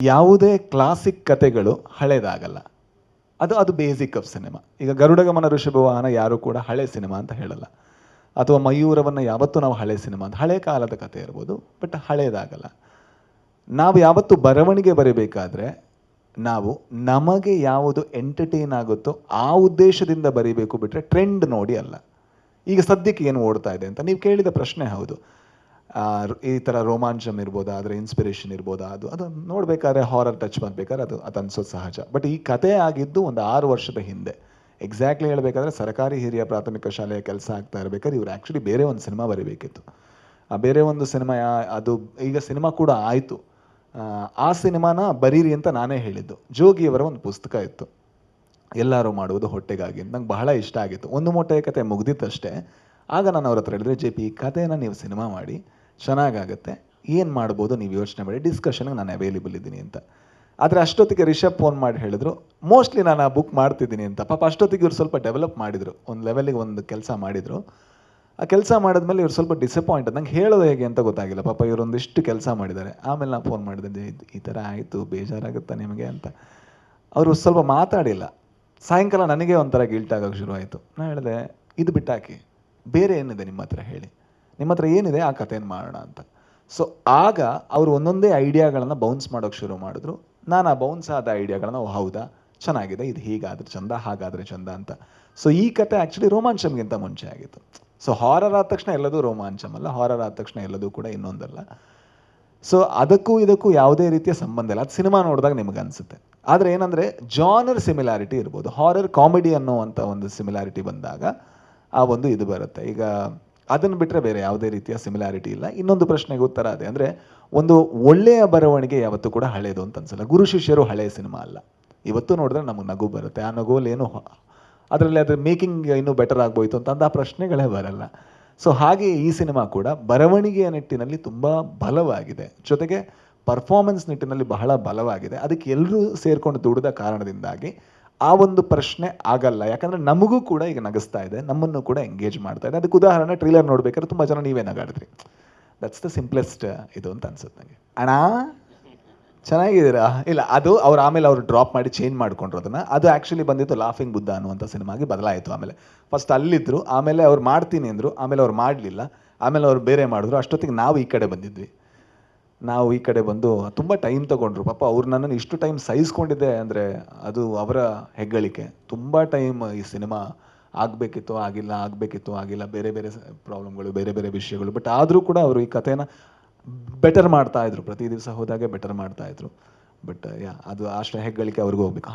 ಯಾವುದೇ ಕ್ಲಾಸಿಕ್ ಕತೆಗಳು ಹಳೇದಾಗಲ್ಲ. ಅದು ಅದು ಬೇಸಿಕ್ ಆಫ್ ಸಿನಿಮಾ ಈಗ ಗರುಡಗಮನ ಋಷಭವಾಹನ ಯಾರು ಕೂಡ ಹಳೆ ಸಿನಿಮಾ ಅಂತ ಹೇಳಲ್ಲ. ಅಥವಾ ಮಯೂರವನ್ನು ಯಾವತ್ತೂ ನಾವು ಹಳೆ ಸಿನಿಮಾ ಅಂತ, ಹಳೆ ಕಾಲದ ಕತೆ ಇರ್ಬೋದು ಬಟ್ ಹಳೆಯದಾಗಲ್ಲ ನಾವು ಯಾವತ್ತು ಬರವಣಿಗೆ ಬರೀಬೇಕಾದ್ರೆ, ನಾವು ನಮಗೆ ಯಾವುದು ಎಂಟರ್ಟೈನ್ ಆಗುತ್ತೋ ಆ ಉದ್ದೇಶದಿಂದ ಬರೀಬೇಕು ಬಿಟ್ಟರೆ ಟ್ರೆಂಡ್ ನೋಡಿ ಅಲ್ಲ. ಈಗ ಸದ್ಯಕ್ಕೆ ಏನು ಓಡ್ತಾ ಇದೆ ಅಂತ, ನೀವು ಕೇಳಿದ ಪ್ರಶ್ನೆ ಹೌದು. ಈ ಥರ ರೋಮಾಂಚಮ್ ಇರ್ಬೋದಾ? ಆದರೆ ಇನ್ಸ್ಪಿರೇಷನ್ ಇರ್ಬೋದಾ? ಅದು ಅದು ನೋಡಬೇಕಾದ್ರೆ ಹಾರರ್ ಟಚ್ ಮಾಡ್ಬೇಕಾದ್ರೆ ಅದು ಅದು ಅನ್ಸೋದು ಸಹಜ. ಬಟ್ ಈ ಕತೆ ಆಗಿದ್ದು ಒಂದು ಆರು ವರ್ಷದ ಹಿಂದೆ. ಎಕ್ಸಾಕ್ಟ್ಲಿ ಹೇಳಬೇಕಾದ್ರೆ ಸರ್ಕಾರಿ ಹಿರಿಯ ಪ್ರಾಥಮಿಕ ಶಾಲೆಯ ಕೆಲಸ ಆಗ್ತಾ ಇರಬೇಕಾದ್ರೆ ಇವ್ರು ಆ್ಯಕ್ಚುಲಿ ಬೇರೆ ಒಂದು ಸಿನಿಮಾ ಬರೀಬೇಕಿತ್ತು. ಆ, ಬೇರೆ ಒಂದು ಸಿನಿಮಾ ಅದು ಈಗ ಸಿನಿಮಾ ಕೂಡ ಆಯಿತು. ಆ ಸಿನಿಮಾನ ಬರೀರಿ ಅಂತ ನಾನೇ ಹೇಳಿದ್ದು. ಜೋಗಿಯವರ ಒಂದು ಪುಸ್ತಕ ಇತ್ತು. ಎಲ್ಲರೂ ಮಾಡುವುದು ಹೊಟ್ಟೆಗಾಗಿ. ನಂಗೆ ಬಹಳ ಇಷ್ಟ ಆಗಿತ್ತು. ಒಂದು ಮೂಟೆಯ ಕತೆ ಮುಗ್ದಿತ್ತಷ್ಟೇ. ಆಗ ನಾನು ಅವ್ರ ಹತ್ರ ಹೇಳಿದ್ರೆ, ಜೆ ಪಿ, ಈ ಕಥೆಯನ್ನು ನೀವು ಸಿನಿಮಾ ಮಾಡಿ. ಚೆನ್ನಾಗಾಗತ್ತೆ. ಏನು ಮಾಡ್ಬೋದು ನೀವು ಯೋಚನೆ ಮಾಡಿ ಡಿಸ್ಕಷನ್ಗೆ ನಾನು ಅವೈಲೇಬಲ್ ಇದ್ದೀನಿ ಅಂತ. ಆದರೆ ಅಷ್ಟೊತ್ತಿಗೆ ರಿಷಬ್ ಫೋನ್ ಮಾಡಿ ಹೇಳಿದ್ರು ಮೋಸ್ಟ್ಲಿ ನಾನು ಆ ಬುಕ್ ಮಾಡ್ತಿದ್ದೀನಿ ಅಂತ. ಪಾಪ ಅಷ್ಟೊತ್ತಿಗೆ ಇವ್ರು ಸ್ವಲ್ಪ ಡೆವಲಪ್ ಮಾಡಿದರು, ಒಂದು ಲೆವೆಲಿಗೆ ಒಂದು ಕೆಲಸ ಮಾಡಿದರು. ಆ ಕೆಲಸ ಮಾಡಿದ್ಮೇಲೆ ಇವ್ರು ಸ್ವಲ್ಪ ಡಿಸಪಾಯಿಂಟ್ ನಂಗೆ ಹೇಳೋದು ಹೇಗೆ ಅಂತ ಗೊತ್ತಾಗಿಲ್ಲ. ಪಾಪ ಇವರೊಂದಿಷ್ಟು ಕೆಲಸ ಮಾಡಿದ್ದಾರೆ. ಆಮೇಲೆ ನಾನು ಫೋನ್ ಮಾಡಿದೆ ಈ ಥರ ಆಯಿತು, ಬೇಜಾರಾಗುತ್ತಾ ನಿಮಗೆ? ಅಂತ. ಅವರು ಸ್ವಲ್ಪ ಮಾತಾಡಿಲ್ಲ. ಸಾಯಂಕಾಲ ನನಗೆ ಒಂಥರ ಗಿಲ್ಟ್ ಆಗೋಕೆ ಶುರುವಾಯಿತು. ನಾನು ಹೇಳಿದೆ, ಇದು ಬಿಟ್ಟಾಕಿ. ಬೇರೆ ಏನಿದೆ ನಿಮ್ಮ ಹತ್ರ ಹೇಳಿ. ನಿಮ್ಮ ಹತ್ರ ಏನಿದೆ ಆ ಕಥೆಯನ್ನು ಮಾಡೋಣ ಅಂತ. ಸೊ ಆಗ ಅವರು ಒಂದೊಂದೇ ಐಡಿಯಾಗಳನ್ನು ಬೌನ್ಸ್ ಮಾಡೋಕೆ ಶುರು ಮಾಡಿದ್ರು. ನಾನು ಆ ಬೌನ್ಸ್ ಆದ ಐಡಿಯಾಗಳನ್ನ ಹೌದಾ, ಚೆನ್ನಾಗಿದೆ, ಇದು ಹೀಗಾದ್ರೆ ಚಂದ, ಹಾಗಾದರೆ ಚಂದ ಅಂತ. ಸೊ ಈ ಕತೆ ಆ್ಯಕ್ಚುಲಿ ರೋಮಾಂಚಮ್ಗಿಂತ ಮುಂಚೆ ಆಗಿತ್ತು. ಸೊ ಹಾರರ್ ಆದ ತಕ್ಷಣ ಎಲ್ಲದೂ ರೋಮಾಂಚಮ್ ಅಲ್ಲ ಹಾರರ್ ಆದ ತಕ್ಷಣ ಎಲ್ಲದೂ ಕೂಡ ಇನ್ನೊಂದಲ್ಲ. ಸೊ ಅದಕ್ಕೂ ಇದಕ್ಕೂ ಯಾವುದೇ ರೀತಿಯ ಸಂಬಂಧ ಇಲ್ಲ. ಅದು ಸಿನಿಮಾ ನೋಡಿದಾಗ ನಿಮಗೆ ಅನಿಸುತ್ತೆ. ಆದರೆ ಏನಂದರೆ ಜಾನರ್ ಸಿಮಿಲಾರಿಟಿ ಇರ್ಬೋದು. ಹಾರರ್ ಕಾಮಿಡಿ ಅನ್ನೋವಂಥ ಒಂದು ಸಿಮಿಲಾರಿಟಿ ಬಂದಾಗ ಆ ಒಂದು ಇದು ಬರುತ್ತೆ. ಈಗ ಅದನ್ನು ಬಿಟ್ಟರೆ ಬೇರೆ ಯಾವುದೇ ರೀತಿಯ ಸಿಮಿಲಾರಿಟಿ ಇಲ್ಲ. ಇನ್ನೊಂದು ಪ್ರಶ್ನೆಗೆ ಉತ್ತರ ಅದೇ. ಅಂದರೆ ಒಂದು ಒಳ್ಳೆಯ ಬರವಣಿಗೆ ಯಾವತ್ತೂ ಕೂಡ ಹಳೇದು ಅಂತ ಅನ್ಸಲ್ಲ. ಗುರು ಶಿಷ್ಯರು ಹಳೆಯ ಸಿನಿಮಾ ಅಲ್ಲ. ಇವತ್ತು ನೋಡಿದ್ರೆ ನಮಗೆ ನಗು ಬರುತ್ತೆ. ಆ ನಗುವಲ್ಲಿ ಏನು ಅದರಲ್ಲಿ ಅದ್ರ ಮೇಕಿಂಗ್ ಇನ್ನೂ ಬೆಟರ್ ಆಗ್ಬೋಯ್ತು ಅಂತ ಅಂತ ಪ್ರಶ್ನೆಗಳೇ ಬರಲ್ಲ. ಸೊ ಹಾಗೆ ಈ ಸಿನಿಮಾ ಕೂಡ ಬರವಣಿಗೆಯ ನಿಟ್ಟಿನಲ್ಲಿ ತುಂಬ ಬಲವಾಗಿದೆ. ಜೊತೆಗೆ ಪರ್ಫಾರ್ಮೆನ್ಸ್ ನಿಟ್ಟಿನಲ್ಲಿ ಬಹಳ ಬಲವಾಗಿದೆ. ಅದಕ್ಕೆ ಎಲ್ಲರೂ ಸೇರಿಕೊಂಡು ದುಡಿದ ಕಾರಣದಿಂದಾಗಿ ಆ ಒಂದು ಪ್ರಶ್ನೆ ಆಗಲ್ಲ. ಯಾಕಂದ್ರೆ ನಮಗೂ ಕೂಡ ಈಗ ನಗಿಸ್ತಾ ಇದೆ. ನಮ್ಮನ್ನು ಕೂಡ ಎಂಗೇಜ್ ಮಾಡ್ತಾ ಇದೆ. ಅದಕ್ಕೆ ಉದಾಹರಣೆ ಟ್ರೈಲರ್ ನೋಡ್ಬೇಕಾದ್ರೆ ತುಂಬ ಜನ ನೀವೇ ನಗಾಡಿದ್ರಿ. ದಟ್ಸ್ ದ ಸಿಂಪ್ಲೆಸ್ಟ್ ಇದು ಅಂತ ಅನ್ಸುತ್ತೆ ನನಗೆ ಅಣ್ಣ, ಚೆನ್ನಾಗಿದ್ದೀರಾ? ಇಲ್ಲ, ಅದು ಅವ್ರು ಆಮೇಲೆ ಅವ್ರು ಡ್ರಾಪ್ ಮಾಡಿ ಚೇಂಜ್ ಮಾಡ್ಕೊಂಡ್ರು ಅದನ್ನ. ಅದು ಆ್ಯಕ್ಚುಲಿ ಬಂದಿತ್ತು ಲಾಫಿಂಗ್ ಬುದ್ಧ ಅನ್ನುವಂಥ ಸಿನಿಮಾಗೆ ಬದಲಾಯಿತು ಆಮೇಲೆ. ಫಸ್ಟ್ ಅಲ್ಲಿದ್ದರು ಆಮೇಲೆ ಅವ್ರು ಮಾಡ್ತೀನಿ ಅಂದರು, ಆಮೇಲೆ ಅವ್ರು ಮಾಡಲಿಲ್ಲ, ಆಮೇಲೆ ಅವ್ರು ಬೇರೆ ಮಾಡಿದ್ರು. ಅಷ್ಟೊತ್ತಿಗೆ ನಾವು ಈ ಕಡೆ ಬಂದಿದ್ವಿ. ನಾವು ಈ ಕಡೆ ಬಂದು ತುಂಬ ಟೈಮ್ ತಗೊಂಡ್ರು. ಪಾಪ ಅವ್ರು ನನ್ನನ್ನು ಇಷ್ಟು ಟೈಮ್ ಸಹಿಸ್ಕೊಂಡಿದ್ದೆ ಅಂದರೆ ಅದು ಅವರ ಹೆಗ್ಗಳಿಕೆ. ತುಂಬ ಟೈಮ್ ಈ ಸಿನಿಮಾ ಆಗಬೇಕಿತ್ತು, ಆಗಿಲ್ಲ ಆಗಬೇಕಿತ್ತು, ಆಗಿಲ್ಲ. ಬೇರೆ ಬೇರೆ ಪ್ರಾಬ್ಲಮ್ಗಳು ಬೇರೆ ಬೇರೆ ವಿಷಯಗಳು. ಬಟ್ ಆದರೂ ಕೂಡ ಅವರು ಈ ಕಥೆನ ಬೆಟರ್ ಮಾಡ್ತಾ ಇದ್ರು. ಪ್ರತಿ ದಿವಸ ಹೋದಾಗೆ ಬೆಟರ್ ಮಾಡ್ತಾ ಇದ್ರು. ಬಟ್ ಯಾ ಅದು ಅಷ್ಟು ಹೆಗ್ಗಳಿಕೆ ಅವ್ರಿಗೂ ಹೋಗ್ಬೇಕು.